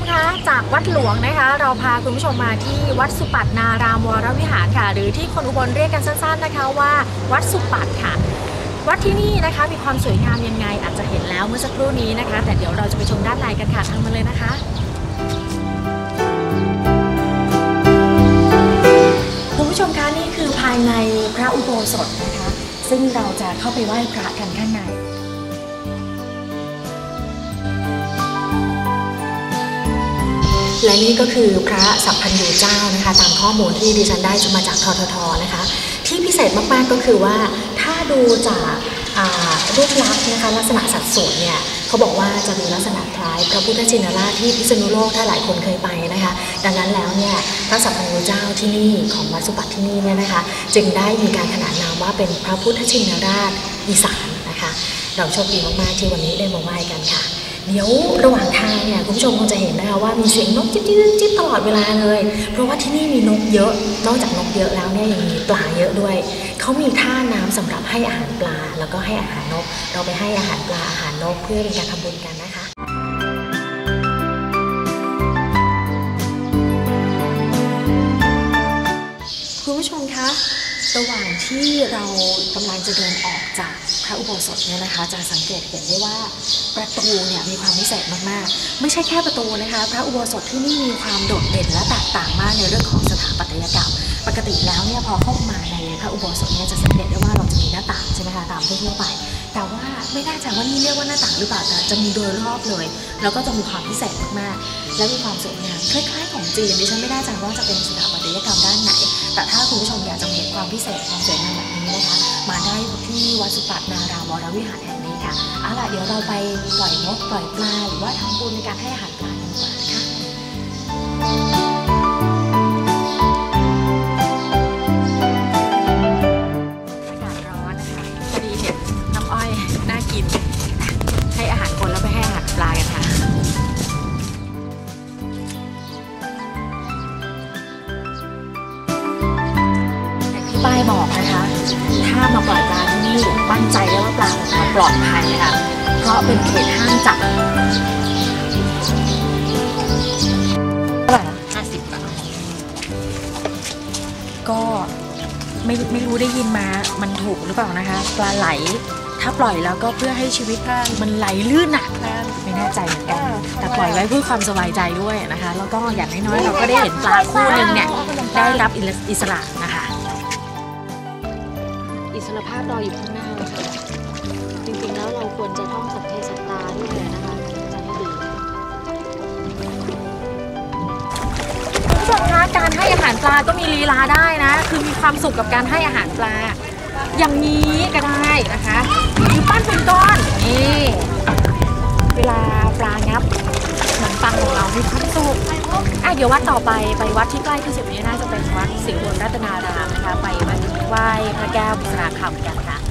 มคะจากวัดหลวงนะคะ เราพาคุณผู้ชมมาที่วัดสุปัตนารามวรวิหารค่ะ หรือที่คนอุบลเรียกกันสั้นๆนะคะว่า วัดสุปัตค่ะ วัดที่นี่นะคะมีความสวยงามยังไงอาจจะเห็นแล้วเมื่อสักครู่นี้นะคะ แต่เดี๋ยวเราจะไปชมด้านในกันค่ะทางมาเลยนะคะคุณผู้ชมคะนี่คือภายในพระอุโบสถนะคะ ซึ่งเราจะเข้าไปไหว้พระกันข้างใน และนี่ก็คือพระสัพพันยูเจ้านะคะ ตามข้อมูลที่ดิฉันได้มาจากทททนะคะ ที่พิเศษมากๆก็คือว่าถ้าดูจากรูปลักษณ์นะคะลักษณะสัดส่วนเนี่ยเขาบอกว่าจะมีลักษณะคล้ายพระพุทธชินราชที่พิษณุโลกถ้าหลายคนเคยไปนะคะ ดังนั้นแล้วเนี่ยพระสัพพันยูเจ้าที่นี่ของวัดสุปัตที่นี่เนี่ยนะคะ จึงได้มีการขนานนามว่าเป็นพระพุทธชินราชอีสานนะคะ เราโชคดีมากๆที่วันนี้ได้มาไหว้กันค่ะ เดี๋ยวระหว่างทางเนี่ยคุณผู้ชมคงจะเห็นนะคะว่ามีเสียงนกจิ๊บจิ๊บจิ๊บตลอดเวลาเลย เพราะว่าที่นี่มีนกเยอะ นอกจากนกเยอะแล้วเนี่ยยังมีปลาเยอะด้วย เขามีท่าน้ำสำหรับให้อาหารปลา แล้วก็ให้อาหารนก เราไปให้อาหารปลาอาหารนกเพื่อเป็นการทำบุญกันนะคะคุณผู้ชมคะ ระหว่างที่เรากำลังจะเดินออกจากพระอุโบสถเนี่ยนะคะ จะสังเกตเห็นได้ว่าประตูเนี่ยมีความพิเศษมากๆ ไม่ใช่แค่ประตูนะคะ พระอุโบสถที่นี่มีความโดดเด่นและแตกต่างมากในเรื่องของสถาปัตยกรรม ปกติแล้วเนี่ยพอเข้ามาในพระอุโบสถเนี่ยจะสังเกตได้ว่าเราจะมีหน้าต่างใช่ไหมคะตามทั่วไป แต่ว่าไม่แน่ใจว่านี่เรียกว่าหน้าต่างหรือเปล่าแต่จะมีโดยรอบเลย แล้วก็จะมีความพิเศษมากๆ และมีความสวยงามคล้ายๆของจีนดิฉันไม่แน่ใจว่าจะเป็นสถาปัตยกรรมด้านไหน แต่ถ้าคุณผู้ชมอยากจะเห็นความพิเศษความสวยงามแบบนี้นะคะ มาได้ที่วัดสุปัตนารามวรวิหารแห่งนี้ค่ะเอาล่ะเดี๋ยวเราไปปล่อยนกปล่อยปลาหรือว่าทำบุญในการให้อาหารปลากันดีกว่านะคะ อย่างที่ป้บอกนะคะ ถ้ามาปล่อยปลาที่นี่มั่นใจได้ว่าปลาของเราปลอดภัยค่ะ เพราะเป็นเขตห้ามจับเท่าไหร่ห้าสิบบาทก็ไม่ไม่รู้ได้ยินมา มันถูกหรือเปล่านะคะ ปลาไหล ถ้าปล่อยแล้วก็เพื่อให้ชีวิตมันไหลลื่นน่ะไม่แน่ใจเหมือนกัน แต่ปล่อยไว้เพื่อความสบายใจด้วยนะคะ แล้วก็อย่างน้อยๆเราก็ได้เห็นปลาคู่หนึ่งเนี่ยได้รับอิสระ อิสรภาพรออยู่ข้างหน้านะคะจริงๆแล้วเราควรจะท่องสัพเพสัตตาด้วยนะคะจะให้ดีผู้ชมคะการให้อาหารปลาก็มีลีลาได้นะ คือมีความสุขกับการให้อาหารปลา อย่างนี้ก็ได้นะคะหรือปั้นเป็นก้อนนี่เวลาปลางับขนมปังของเรามีความสุขอะเดี๋ยววัดต่อไปไปวัดที่ใกล้ที่สุดนี้น่าจะเป็นวัดสิงห์บุรีรัตนาราม ไหว้พระแก้วบุษราคำกันค่ะ